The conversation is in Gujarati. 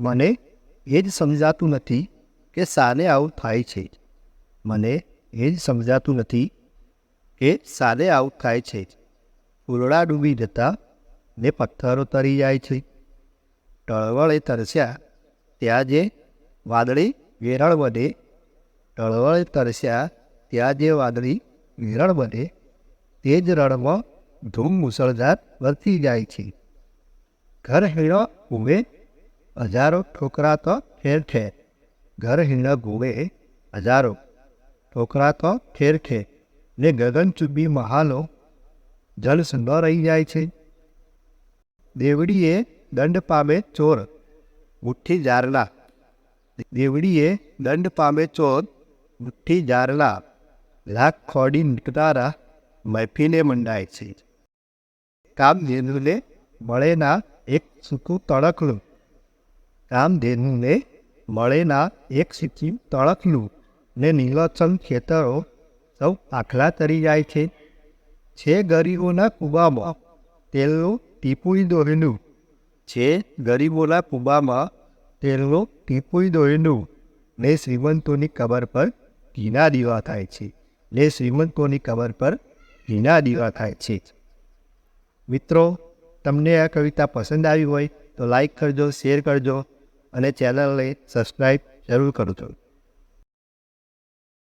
મને એ જ સમજાતું નથી કે સાને આવું થાય છે. મને એ જ સમજાતું નથી કે સાને આવું થાય છે. ફૂલડા ડૂબી જતા ને પથ્થરો તરી જાય છે. ટળવળે તરસ્યા ત્યાં જે વાદળી વેરણ બને. ટળવળે તરસ્યા ત્યાં જે વાદળી વેરણ બને, તે જ રણમાં ધૂમ મુસળધાર વર્તી જાય છે. ઘર હીણો ઉમે હજારો ઠોકરા તો ઠેર ઠેર. ઘર હિણ ગોવે હજારો. ઠોકરા તો ઠેર ઠેર. ને ગગનચુંબી મહાલો. જલ સુંદર રહી જાય છે. દેવડીએ દંડ પામે ચોર. મુઠ્ઠી જારલા. દેવડીએ દંડ પામે ચોર. મુઠ્ઠી જારલા. લાખ ખોડી નીકળારા મૈફીને મંડાય છે. કામધેનુને મળેના એક સૂકું તળકલું. કામધેનુને મળેના એક સીચી તળકલું ને નીલોત્સમ ખેતરો સૌ આખલા તરી જાય છે. છે ગરીબોના કુબામાં તેલનું ટીપુઈ દોરેલું છે ગરીબોના કુબામાં તેલનું ટીપુઈ દોરેલું ને શ્રીમંતોની કબર પર ઘીના દીવા થાય છે. ને શ્રીમંતોની કબર પર ઘીના દીવા થાય છે. મિત્રો, તમને આ કવિતા પસંદ આવી હોય તો લાઈક કરજો શેર કરજો. અને ચેનલને સબસ્ક્રાઈબ જરૂર કરજો